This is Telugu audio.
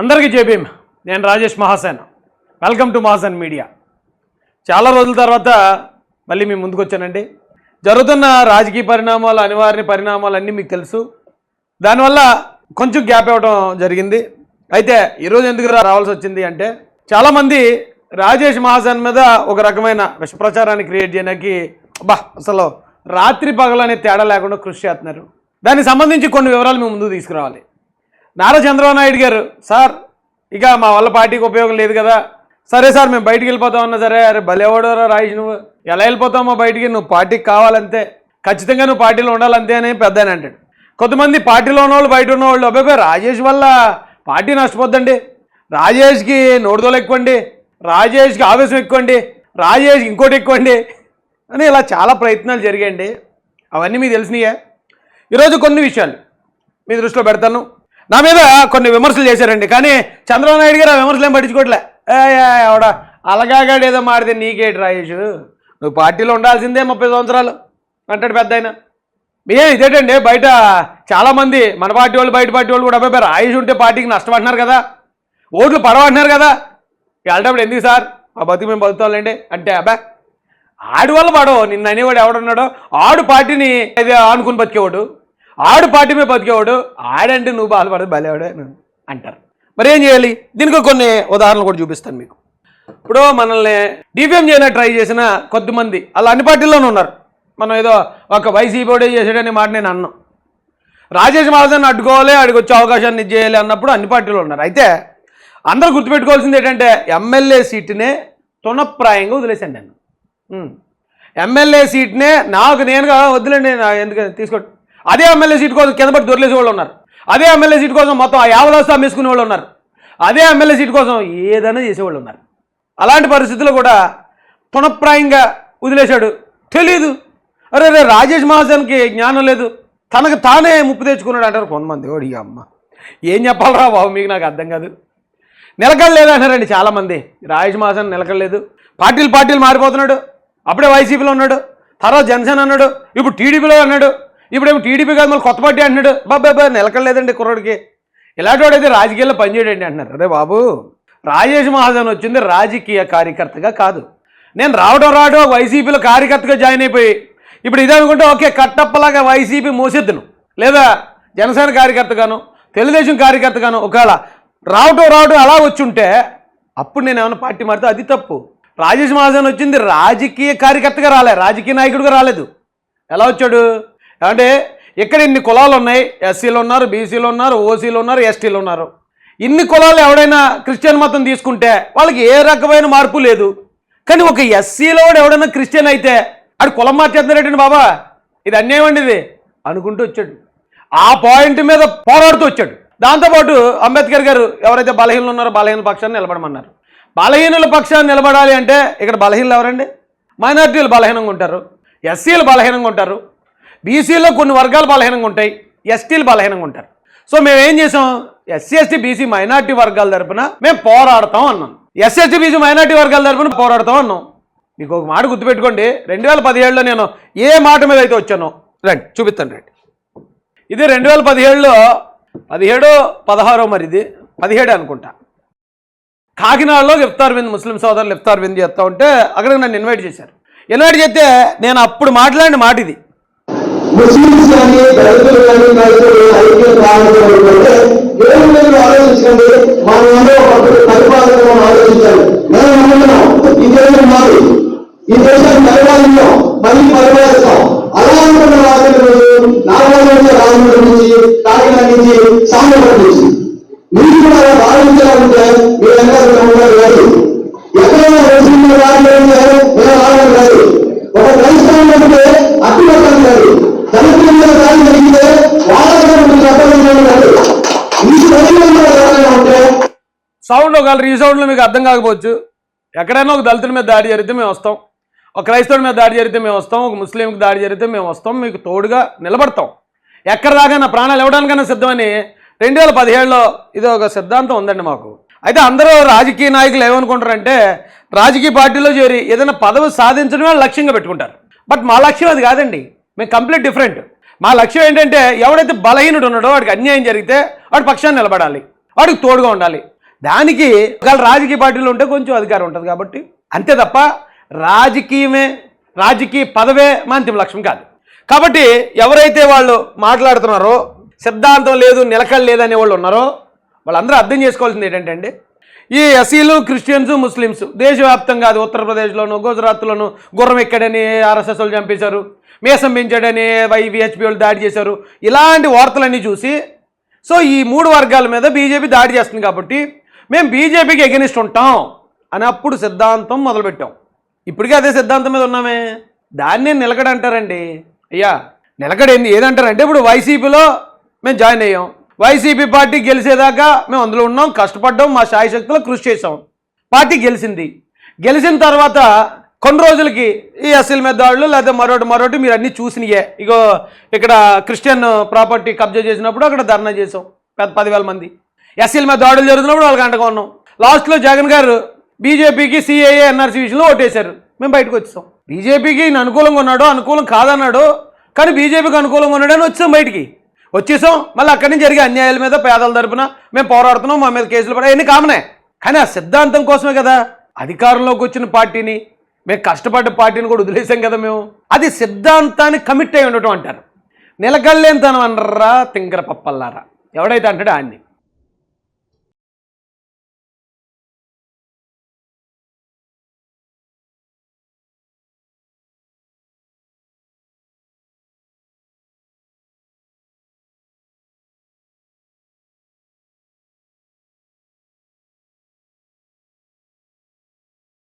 అందరికీ జేబీఎం నేను Rajesh Mahasen. Welcome to Mahasen media. చాలా రోజుల తర్వాత మళ్ళీ మీ ముందుకు వచ్చానండి. జరుగుతున్న రాజకీయ పరిణామాలు అనివార్య పరిణామాలు అన్నీ మీకు తెలుసు. దానివల్ల కొంచెం గ్యాప్ ఇవ్వడం జరిగింది. అయితే ఈరోజు ఎందుకు రావాల్సి వచ్చింది అంటే చాలామంది రాజేష్ మహాసేన్ మీద ఒక రకమైన విషప్రచారాన్ని క్రియేట్ చేయడానికి బా అసలు రాత్రి పగలు అనే తేడా లేకుండా కృషి చేస్తున్నారు. దానికి సంబంధించి కొన్ని వివరాలు మీ ముందు తీసుకురావాలి. నారా చంద్రబాబు నాయుడు గారు సార్ ఇక మా వల్ల పార్టీకి ఉపయోగం లేదు కదా. సరే సార్ మేము బయటికి వెళ్ళిపోతామన్నా సరే అరే భలేవాడోరా రాయిష్ నువ్వు? ఎలా వెళ్ళిపోతామో బయటికి? నువ్వు పార్టీకి కావాలంతే. ఖచ్చితంగా నువ్వు పార్టీలో ఉండాలంతే అని పెద్ద అని అంటాడు. కొంతమంది పార్టీలో ఉన్నవాళ్ళు బయట ఉన్నవాళ్ళు అబ్బాయి రాజేష్ వల్ల పార్టీ నష్టపోద్దండి. రాజేష్కి నోడుదోలు ఎక్కువండి. రాజేష్కి ఆవేశం ఎక్కువండి. రాజేష్ ఇంకోటి ఎక్కువండి. అని ఇలా చాలా ప్రయత్నాలు జరిగాయండి. అవన్నీ మీకు తెలిసినాయే? ఈరోజు కొన్ని విషయాలు మీ దృష్టిలో పెడతాను. నా మీద కొన్ని విమర్శలు చేశారండి కానీ చంద్రబాబు నాయుడు గారు ఆ విమర్శలు ఏం పట్టించుకోవట్లే ఏ ఆవిడ అలగాగాడు ఏదో మాడితే నీకేటి రాయేష్ నువ్వు పార్టీలో ఉండాల్సిందే ముప్పై సంవత్సరాలు అంటాడు పెద్ద ఆయన. ఏ ఇదేటండి బయట చాలామంది మన పార్టీ వాళ్ళు బయట పార్టీ వాళ్ళు కూడా అబ్బాయి రాయేష్ ఉంటే పార్టీకి నష్టం అంటున్నారు కదా ఓట్లు పడవంటున్నారు కదా. వెళ్ళేటప్పుడు ఎందుకు సార్? మా బతుకు మేము బతుకుతాంలేండి. అంటే అబ్బా ఆడి వల్ల పడవు. నిన్న అనేవాడు ఎవడున్నాడో ఆడు పార్టీని ఇది ఆనుకుని బతికేవాడు. ఆడు పార్టీ మీద బతికేవాడు ఆడంటే నువ్వు బాధపడదు బలేవాడే నువ్వు అంటారు. మరి ఏం చేయాలి? దీనికి కొన్ని ఉదాహరణలు కూడా చూపిస్తాను మీకు. ఇప్పుడు మనల్ని డిఫేమ్ చేయడానికి ట్రై చేసిన కొద్దిమంది అలా అన్ని పార్టీల్లోనే ఉన్నారు. మనం ఏదో ఒక వైసీపీ ఓడే చేసాడనే మాట నేను అన్నాం. రాజేష్ మహాజన్ అడ్డుకోవాలి ఆడికి వచ్చే అవకాశాన్ని చేయాలి అన్నప్పుడు అన్ని పార్టీలు ఉన్నారు. అయితే అందరూ గుర్తుపెట్టుకోవాల్సింది ఏంటంటే ఎమ్మెల్యే సీట్నే తుణప్రాయంగా వదిలేశాను నేను. ఎమ్మెల్యే సీట్నే నాకు నేనుగా వదిలేండి నా ఎందుకు తీసుకోండి అదే ఎమ్మెల్యే సీట్ కోసం కింద పట్టి దొరిలేసే వాళ్ళు ఉన్నారు. అదే ఎమ్మెల్యే సీట్ కోసం మొత్తం ఆ యావదాస్తా అమ్మేసుకునే వాళ్ళు ఉన్నారు. అదే ఎమ్మెల్యే సీట్ కోసం ఏదైనా చేసేవాళ్ళు ఉన్నారు. అలాంటి పరిస్థితుల్లో కూడా పునఃప్రాయంగా వదిలేశాడు. తెలీదు. అరే రే రాజేష్ మహాజన్కి జ్ఞానం లేదు. తనకు తానే ముప్పు తెచ్చుకున్నాడు అంటారు కొంతమంది. ఓడి అమ్మ. ఏం చెప్పాలరా బాబు మీకు నాకు అర్థం కాదు. నిలకడలేదు అంటారండి చాలామంది. రాజేష్ మహాజన్ నిలకడలేదు పార్టీలు పార్టీలు మారిపోతున్నాడు. అప్పుడే వైసీపీలో ఉన్నాడు. తర్వాత జనసేన అన్నాడు. ఇప్పుడు టీడీపీలో అన్నాడు ఇప్పుడేమో టీడీపీ కాదు మళ్ళీ కొత్త పార్టీ అంటున్నాడు. బాబా నిలకడలేదండి కుర్రోడికి. ఇలాంటి వాడైతే రాజకీయాల్లో పనిచేయడండి అంటున్నారు. అదే బాబు రాజేష్ మహాజన్ వచ్చింది రాజకీయ కార్యకర్తగా కాదు. నేను రావడం రావడం వైసీపీలో కార్యకర్తగా జాయిన్ అయిపోయి ఇప్పుడు ఇదనుకుంటే అనుకుంటే ఓకే కట్టప్పలాగా వైసీపీ మోసేద్దును. లేదా జనసేన కార్యకర్తగాను తెలుగుదేశం కార్యకర్తగాను ఒకవేళ రావటం రావడం అలా వచ్చుంటే అప్పుడు నేను ఏమైనా పార్టీ మారితే అది తప్పు. రాజేష్ మహాజన్ వచ్చింది రాజకీయ కార్యకర్తగా రాలే రాజకీయ నాయకుడిగా రాలేదు. ఎలా వచ్చాడు? అంటే ఇక్కడ ఇన్ని కులాలు ఉన్నాయి ఎస్సీలు ఉన్నారు బీసీలు ఉన్నారు ఓసీలు ఉన్నారు ఎస్టీలు ఉన్నారు. ఇన్ని కులాలు ఎవడైనా క్రిస్టియన్ మతం తీసుకుంటే వాళ్ళకి ఏ రకమైన మార్పు లేదు. కానీ ఒక ఎస్సీలో ఎవడైనా క్రిస్టియన్ అయితే ఆడు కులం మార్చేస్తున్నాడండి బాబా? ఇది అన్యాయం అండి ఇది. అనుకుంటూ వచ్చాడు. ఆ పాయింట్ మీద పోరాడుతూ వచ్చాడు. దాంతోపాటు అంబేద్కర్ గారు ఎవరైతే బలహీనలు ఉన్నారో బలహీన పక్షాన్ని నిలబడమన్నారు. బలహీనుల పక్షాన్ని నిలబడాలి అంటే ఇక్కడ బలహీనలు ఎవరండి? మైనార్టీలు బలహీనంగా ఉంటారు. ఎస్సీలు బలహీనంగా ఉంటారు. బీసీలో కొన్ని వర్గాలు బలహీనంగా ఉంటాయి ఎస్టీలు బలహీనంగా ఉంటారు. సో మేము ఏం చేసాం? ఎస్సీ ఎస్టీ బీసీ మైనార్టీ వర్గాల తరపున మేము పోరాడతాం అన్నాం. ఎస్సీ ఎస్టీ బీసీ మైనార్టీ వర్గాల తరపున పోరాడతాం అన్నాం. మీకు ఒక మాట గుర్తుపెట్టుకోండి రెండు వేల పదిహేడులో నేను ఏ మాట మీద అయితే వచ్చానో రండి చూపిస్తాను రండి. ఇది రెండు వేల పదిహేడులో పదిహేడో పదహారో మరి ఇది పదిహేడు అనుకుంటా. కాకినాడలో ఇఫ్తార్ విందు ముస్లిం సోదరులు ఇఫ్తార్ విందు చేస్తూ ఉంటే అక్కడికి నన్ను ఇన్వైట్ చేశారు. ఇన్వైట్ చేస్తే నేను అప్పుడు మాట్లాడిన మాట ఇది. ముస్లిమ్స్ కానీ దళితులు కానీ దళితులు ఐక్యం కావాలంటే దేవుని మీద ఆలోచించండి? మనం ఒకటి పరిపాలన మనం ఆలోచించాలి. మనం అనుకున్నాం ఈ దేశం మాది. ఈ దేశాన్ని పరిపాలనలో మళ్ళీ పరిపాలిస్తాం. అలా అనుకున్న రాత్రి రోజు నాలుగు నుంచి రాజమండ్రి నుంచి కాకినాడ నుంచి సామర్పేట నుంచి. మీరు కూడా అలా భావించాలంటే సౌండ్ ఒకవేళ రీసౌండ్లో మీకు అర్థం కాకపోవచ్చు. ఎక్కడైనా ఒక దళితుల మీద దాడి జరిగితే మేము వస్తాం. ఒక క్రైస్తవుడి మీద దాడి జరిగితే మేము వస్తాం. ఒక ముస్లింకి దాడి జరిగితే మేము వస్తాం. మీకు తోడుగా నిలబడతాం. ఎక్కడ దాకా నా ప్రాణాలు ఇవ్వడానికైనా సిద్ధమని రెండు వేల పదిహేడులో ఇది ఒక సిద్ధాంతం ఉందండి మాకు. అయితే అందరూ రాజకీయ నాయకులు ఏమనుకుంటారంటే రాజకీయ పార్టీలో చేరి ఏదైనా పదవి సాధించడమే లక్ష్యంగా పెట్టుకుంటారు. బట్ మా లక్ష్యం అది కాదండి. మేము కంప్లీట్ డిఫరెంట్. మా లక్ష్యం ఏంటంటే ఎవడైతే బలహీనుడు ఉన్నాడో వాడికి అన్యాయం జరిగితే వాడి పక్షాన్ని నిలబడాలి. వాడికి తోడుగా ఉండాలి. దానికి ఒకవేళ రాజకీయ పార్టీలు ఉంటే కొంచెం అధికారం ఉంటుంది కాబట్టి అంతే తప్ప రాజకీయమే రాజకీయ పదవే మా అంతిమ లక్ష్యం కాదు. కాబట్టి ఎవరైతే వాళ్ళు మాట్లాడుతున్నారో సిద్ధాంతం లేదు నిలకడ లేదనే వాళ్ళు ఉన్నారో వాళ్ళందరూ అర్థం చేసుకోవాల్సింది ఏంటంటే అండి ఈ ఎస్సీలు క్రిస్టియన్స్ ముస్లిమ్స్ దేశవ్యాప్తంగా అది ఉత్తరప్రదేశ్లోను గుజరాత్లోను గుర్రం ఎక్కడని ఆర్ఎస్ఎస్ వాళ్ళు చంపేశారు మేసం పెంచాడని వైవిహెచ్పి వాళ్ళు దాడి చేశారు ఇలాంటి వార్తలన్నీ చూసి సో ఈ మూడు వర్గాల మీద బీజేపీ దాడి చేస్తుంది కాబట్టి మేము బీజేపీకి ఎగనిస్ట్ ఉంటాం అని అప్పుడు సిద్ధాంతం మొదలుపెట్టాం. ఇప్పటికే అదే సిద్ధాంతం మీద ఉన్నామే. దాన్నే నిలకడ అంటారండి. అయ్యా నిలకడ ఏంది ఏదంటారంటే ఇప్పుడు వైసీపీలో మేము జాయిన్ అయ్యాం. వైసీపీ పార్టీ గెలిచేదాకా మేము అందులో ఉన్నాం కష్టపడ్డాం మా శాయశక్తిలో కృషి చేసాం పార్టీ గెలిచింది. గెలిచిన తర్వాత కొన్ని రోజులకి ఈ ఎస్సీల మీద దాడులు లేకపోతే మరొకటి మరొకటి మీరు అన్నీ చూసినాయే. ఇగో ఇక్కడ క్రిస్టియన్ ప్రాపర్టీ కబ్జా చేసినప్పుడు అక్కడ ధర్నా చేసాం పెద్ద పదివేల మంది. ఎస్సీల మీద దాడులు జరుగుతున్నప్పుడు వాళ్ళకి అంటగా ఉన్నాం. లాస్ట్లో జగన్ గారు బీజేపీకి సిఏఏ ఎన్ఆర్సీ విషయంలో ఓటేశారు. మేము బయటకు వచ్చాం. బీజేపీకి ఈయన అనుకూలంగా ఉన్నాడు అనుకూలం కాదన్నాడు కానీ బీజేపీకి అనుకూలంగా ఉన్నాడని వచ్చాం బయటికి. వచ్చేసాం మళ్ళీ అక్కడి నుంచి జరిగే అన్యాయాల మీద పేదల తరపున మేము పోరాడుతున్నాం మా మీద కేసులు పడే అన్ని కామనే. కానీ ఆ సిద్ధాంతం కోసమే కదా అధికారంలోకి వచ్చిన పార్టీని మేము కష్టపడ్డ పార్టీని కూడా వదిలేసాం కదా మేము. అది సిద్ధాంతానికి కమిట్ అయి ఉండటం అంటారు. నిలకల్లేనితనం అనరా తింకర పప్పల్లారా. ఎవడైతే అంటాడో ఆయన్ని.